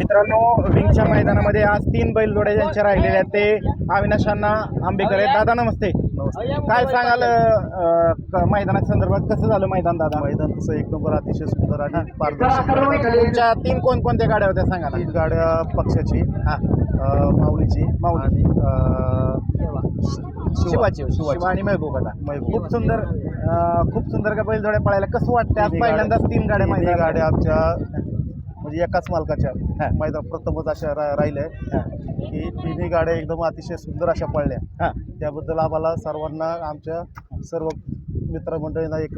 मित्रांनो विंगच्या मैदानामध्ये आज तीन बैलजोड्या ज्यांच्या राहिलेल्या आहेत ते अविनाश अण्णा आंबेकर आहेत. दादा नमस्ते. काय सांगाल अं, क- मैदाना संदर्भात? कसं झालं मैदान दादा? मैदान तसं एक नंबर अतिशय सुंदर आणि पारदर्शक. तुमच्या तीन कोणकोणत्या गाड्या होत्या सांगा तीन गाड्या पक्षाची हा. माऊलीची माऊली. शिवाची शिवाची. शिवा आणि महबूब होता. महबूब. खूप सुंदर खूप सुंदर का बैलजोड्या पळायला. कसं वाटतं आज पहिल्यांदाच तीन गाड्या मैदानात? गाड्या आमच्या म्हणजे एकाच मालकाच्या. मैदान प्रथमच अशा रा- राहिल्या. की तिन्ही गाड्या एकदम अतिशय सुंदर अशा पडल्या. त्याबद्दल आम्हाला सर्वांना आमच्या सर्व मित्रमंडळींना एक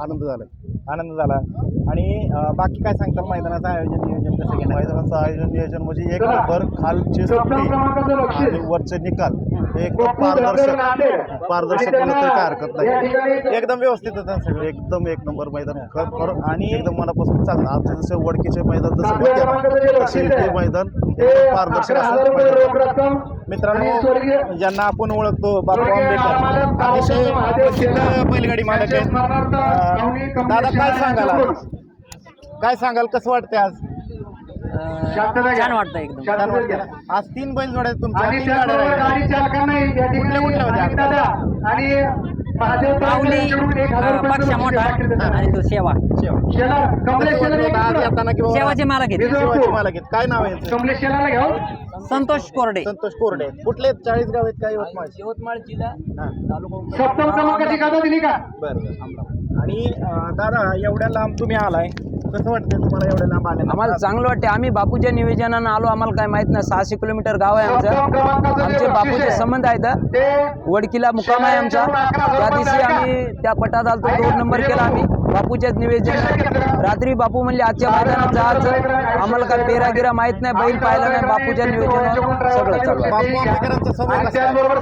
आनंद झाला. आनंद झाला. आणि बाकी काय सांगताल मैदानाचं आयोजन नियोजन कसं केलं? मैदानाचं आयोजन नियोजन म्हणजे एक नंबर खालचे आणि वरचे निकाल. एकदम पारदर्शक पारदर्शक काय हरकत नाही. एकदम व्यवस्थित होतं सगळं. एकदम एक नंबर मैदान खर आणि- एकदम मनापासून चांगलं आमचे जसे वडकीचे मैदान जसं होते तसे हे मैदान एकदम पारदर्शक मित्रांनो ज्यांना आपण ओळखतो बापू आंबेडकर. अतिशय प्रसिद्ध बैलगाडी मालक आहेत. दादा काय सांगाल? काय सांगाल? कसं वाटतंय आज? छान वाटतं एकदम? आज तीन बैल जोड्या आहेत तुमच्या तीन गाड्या राहिल्या. कुठल्या कुठल्या होत्या? माऊली अं, पक्ष मोठा. आणि तो सेवा शेवा. आज येताना की बाबा- सेवाचे मालक आहेत मालक आहेत काय नाव आहे यांचं? संतोष कोरडे. संतोष कोरडे. कुठले आहेत? चाळीस गाव आहेत काय यवतमाळ यवतमाळ जिल्हा हा. तालुका बरं बरं. आणि अं, दादा एवढ्या लांब तुम्ही आलाय. कसं वाटतंय तुम्हाला एवढ्या लांब आल्या आम्हाला चांगलं वाटते आम्ही बापूच्या निवेदनानं आलो. आम्हाला काय माहीत नाही. सहाशे किलोमीटर गाव आहे आमचं. आमचे बापूचे संबंध आहेत वडकीला मुक्काम आहे आमचा. त्या दिवशी आम्ही त्या पटात आलतो. दोन नंबर केला आम्ही. बापूच्याच निवेदन रात्री बापू म्हणले आजच्या मैदानात जायचं आम्हाला काय पेरा गिरा माहीत नाही बैल पाहिलं नाही बापूच्या निवेदनावर सगळं चालू?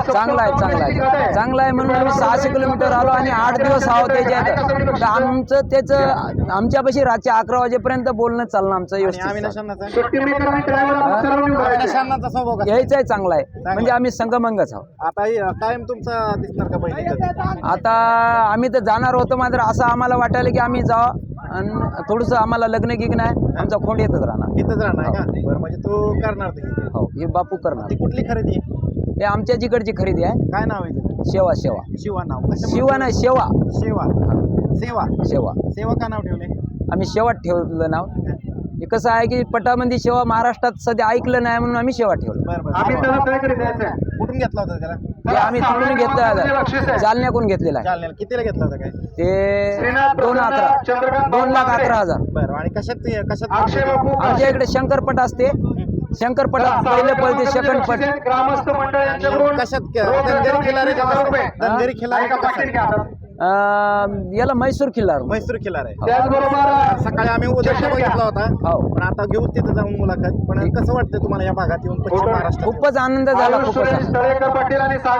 चांगला आहे चांगला आहे. चांगला आहे म्हणून आम्ही सहाशे किलोमीटर आलो आणि आठ दिवस आहोत त्याच्यात तर. आमचं त्याचं आमच्यापाशी रात्री अकरा वाजेपर्यंत बोलणं चालणं आमचं व्यवस्थित? यायचं आहे चांगला आहे. म्हणजे आम्ही संगमंगच आहोत. आता हे कायम तुमचा दिसणार का पहिले? आता आम्ही तर जाणार होतो मात्र असं आम्हाला वाटायला की आम्ही जावं आणि थोडंसं आम्हाला लग्न गिग्न आहे आमचा खोंड येतच राहणार. इथंच राहणार का? बरं म्हणजे तू करणार ते हो हे बापू करणार. ती कुठली खरेदी? आहे? हे आमच्या जिकडची खरेदी आहे. काय नाव आहे तिचं? शेवा शेवा. शिवा नाव. कशामुळे? शिवा नाही शेवा. शेवा. सेवा. शेवा. सेवा का नाव ठेवले? आम्ही शेवाट ठेवलं नाव. हे कसं आहे की पटामध्ये शेवा महाराष्ट्रात सध्या ऐकलं नाही म्हणून आम्ही शेवा ठेवलं. बरं बरं. कुठून घेतला होता त्याला? हे आम्ही तिकडून घेतलं आहे. जालन्याकडून घेतलेलं आहे. जालन्याला कितीला घेतला होता काय? ते दोन अकरा. दोन लाख अकरा हजार. बरं आणि कशात ते- कशात आमच्या इकडे शंकरपट असते. शंकरपटात पहिले पडते सेकंड पट. आणि कशात धनगरी खिलारे का कसं? धनगरी खिलारे का कसं? अं, याला म्हैसूर किल्ला म्हैसूर खिलार आहे. सकाळी आम्ही उद्या बघितला होता. हो. पण आता घेऊ तिथं जाऊन मुलाखत. पण कसं वाटतं तुम्हाला या भागात येऊन पश्चिम महाराष्ट्रात? खूपच आनंद झाला खूपच.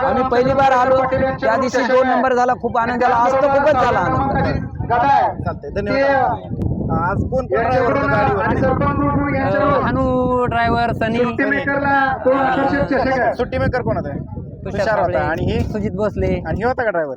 आम्ही पहिली बार आलो. त्या दिवशी दोन नंबर झाला खूप आनंद झाला. आज तर खूपच झाला आनंद. चालतंय धन्यवाद. आज कोण कोण ड्रायव्हर हानू सनी. सुट्टी मेकर कोण होता? तुषार होता. आणि हे? सुजित भोसले. आणि हे होता का ड्रायव्हर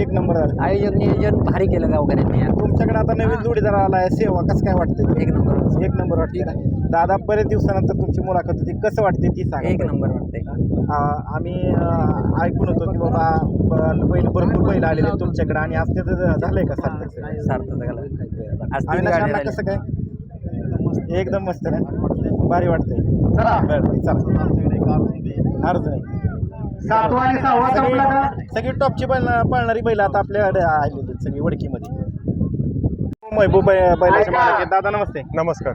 एक नंबर झालं. आयोजक नियोजन भारी केलं गावकऱ्यांनी यार. तुमच्याकडे आता नवीन जोडीदार आलाय सेवा कसं काय वाटतंय एक नंबर एक नंबर वाटते का? दादा बरेच दिवसानंतर तुमची मुलाखत होती. कसं वाटते ती सांगा एक नंबर वाटतंय. आ, आम्ही आ, ऐकून होतो की बाबा ब- बैल भरपूर बैल आलेले आहेत तुमच्याकडे. आणि आज ते तर झालंय का? सार्थक सगळं? सार्थक झालं. आज तीन अविनाश गाड्या अण्णा राहिल्या. कसं काय? एकदम मस्त. ना? भारी वाटतंय. बरं बरं चला. अर्ज नाही सगळी सगळी टॉपची पळणारी बैल आता आपल्याकडे आलेली आहेत सगळी वडकीमध्ये. महबूब बै- बैलाचे मालक आहेत. दादा नमस्ते. नमस्कार.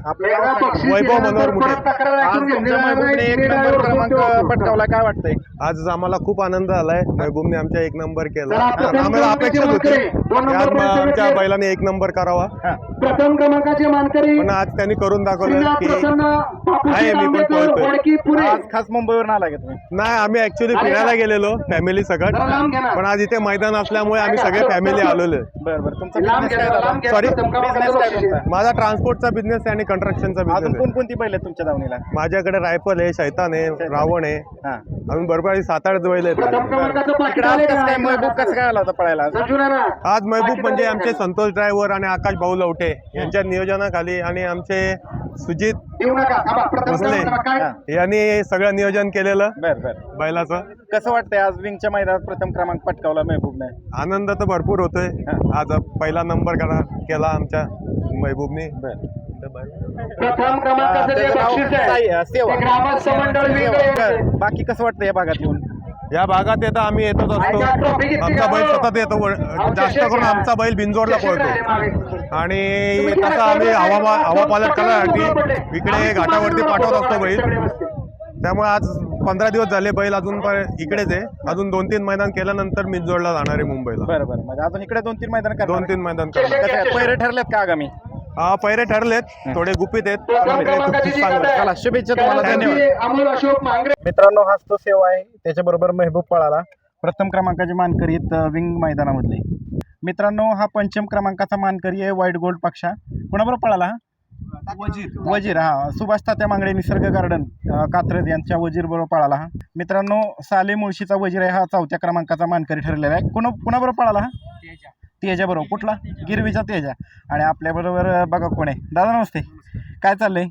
वैभव मनोहर मुठे आज तुमच्या महबूबने एक नंबर क्रमांक पटकावला. काय वाटतंय? आज आम्हाला खूप आनंद झालाय महबूबने आमच्या एक नंबर केला. आम्हाला अपेक्षा होती. की आज म- आमच्या बैलाने एक नंबर करावा. हा. प्रथम क्रमांकाचे मानकरी पण आज त्यांनी करून दाखवलं श्रीनाथ की प्रसन्न आहे, मी पण पळतोय. वडकी पुणे आज खास मुंबईवरून आला का तुम्ही? नाही आम्ही ऍक्च्युली फिरायला गेलेलो फॅमिली सकट. जरा लांब घ्या ना. पण आज इथे मैदान असल्यामुळे आम्ही सगळे फॅमिली आलेलो बरं बरं. तुमचा लांब business घ्या, काय लांब दादा घ्या. सॉरी माझा ट्रान्सपोर्टचा बिझनेस आणि कंस्ट्रक्शनचा अजून बिझनेस आहे. कोणकोणती बैल आहेत तुमच्या दावणीला माझ्याकडे रायफल आहे शैतान आहे रावण आहे. हा. अजून बरोबर सात आठ बैल आहेत. इकडे आज कसं काय? महबूब कसं काय आला होता पळायला आज? महबूब म्हणजे आमचे संतोष ड्रायव्हर आणि आकाश भाऊ लवटे यांच्या नियोजनाखाली आणि आमचे सुजित भोसले. यांनी सगळं नियोजन केलेलं बर बर. बैलाचं. कसं वाटतंय आज विंगच्या मैदानात प्रथम क्रमांक पटकावला महबूबने? आनंद तर भरपूर होतोय. आज पहिला नंबर करा केला. आमच्या महबूबने. प्रथम क्रमांकाचं जे त्याचं नाव बक्षीस साई- आहे? सेवा. ते ग्रामस्थ मंडळ सेवा. वेगळे बर. बाकी कसं वाटतं या भागात येऊन? या भागात येतं आम्ही येतच असतो. आमचा बैल सतत येतो जास्त करून आमचा बैल बिंजोडला पळतो. आणि तसं आम्ही हवा हवा पालट करण्यासाठी इकडे घाटावरती पाठवत असतो बैल. त्यामुळे आज पंधरा दिवस झाले बैल अजून पण इकडेच आहे. अजून दोन तीन मैदान केल्यानंतर मिंजोडला जाणार आहे मुंबईला. बरं बरं. म्हणजे अजून इकडे दोन तीन मैदान दोन तीन मैदान करणार पहिरे ठरलेत का आगामी? हा पैरे ठरलेत. थोडे गुपित आहेत. प्रथम क्रमांकाची खूप चांगलं. जीत चला. शुभेच्छा तुम्हाला. धन्यवाद. आहे अमोल अशोक मांगरे. मित्रांनो हाच तो सेवा आहे. त्याच्याबरोबर महबूब पळाला. प्रथम क्रमांकाचे मानकरी आहेत, अं, विंग मैदानामधले. मित्रांनो हा पंचम क्रमांकाचा मानकरी आहे व्हाईट गोल्ड पक्षा. कोणाबरोबर पळाला हा? वजीर. वजीर हा. सुभाष तात्या मांगडे निसर्ग गार्डन कात्रज यांच्या वजीर बरोबर पळाला हा. मित्रांनो साले मुळशीचा वजीर आहे हा चौथ्या क्रमांकाचा मानकरी ठरलेला आहे. कोण कुणाबरोबर पळाला हा? तेजा. बरोबर. कुठला? गिरवीचा तेजा. आणि आपल्याबरोबर बघा कोण आहे. दादा नमस्ते. काय चाललंय?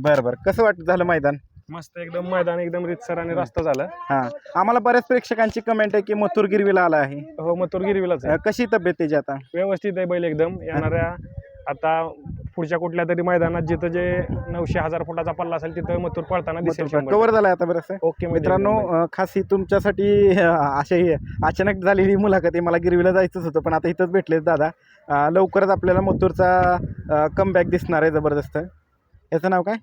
बरं बरं. कसं वाटत झालं मैदान? मस्त एकदम मैदान एकदम रितसर आणि रस्ता झाला. हा. आम्हाला बऱ्याच प्रेक्षकांची कमेंट आहे की मथुर गिरवीला आला आहे. हो मथुर गिरविलाच आहे. कशी तब्येत त्याची आता? व्यवस्थित आहे बैल एकदम. येणाऱ्या आता पुढच्या कुठल्या तरी मैदानात जिथं जे नऊशे हजार फुटाचा पल्ला असेल तिथं मथुर पळताना दिसेल शंभर कव्हर झालाय आता बरंच ओके मध्ये मित्रांनो. अ, खास ही तुमच्यासाठी अशी अचानक झालेली मुलाखत आहे. मला गिरवीला जायचंच होतं पण आता इथंच भेटलेत दादा. अ, लवकरच आपल्याला मथुरचा कमबॅक दिसणार आहे जबरदस्त. याचं नाव काय?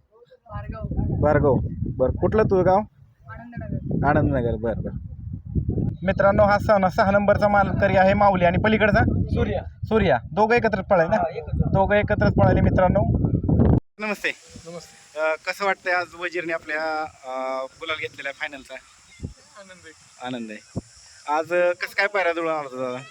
भार्गव बरं कुठलं तुझं गाव? आनंदनगर. बरं बरं. मित्रांनो हा सहा सहा नंबरचा मालकरी आहे माऊली आणि पलीकडचा सूर्या. सूर्या. दोघं एकत्रच पळाय ना? दोघं एकत्रच पळाले मित्रांनो. नमस्ते. नमस्ते. कसं वाटतंय आज वजीरने आपल्या अ, गुलाल घेतलेला फायनलचा आनंद आहे. आनंद आहे. आज अ, कसं काय पायरा जुळून आला होता दादा?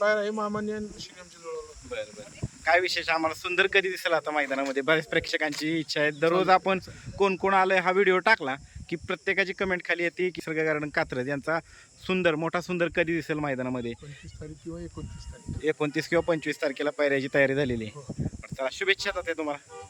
बाहेर आहे मामाने आणि श्रीरामचे जुळवलं. बरं बरं. काय विशेष आम्हाला सुंदर कधी दिसेल आता मैदानामध्ये? बऱ्याच प्रेक्षकांची इच्छा आहे. दररोज आपण कोण कोण आलंय हा व्हिडिओ टाकला. की प्रत्येकाची कमेंट खाली येते की सर्ग गार्डन कात्रज यांचा सुंदर मोठा सुंदर कधी दिसेल मैदानामध्ये? पंचवीस तारीख किंवा एकोणतीस तारीख. एकोणतीस किंवा पंचवीस तारखेला पायऱ्याची तयारी झालेली आहे. बरं, चला शुभेच्छा ते तुम्हाला.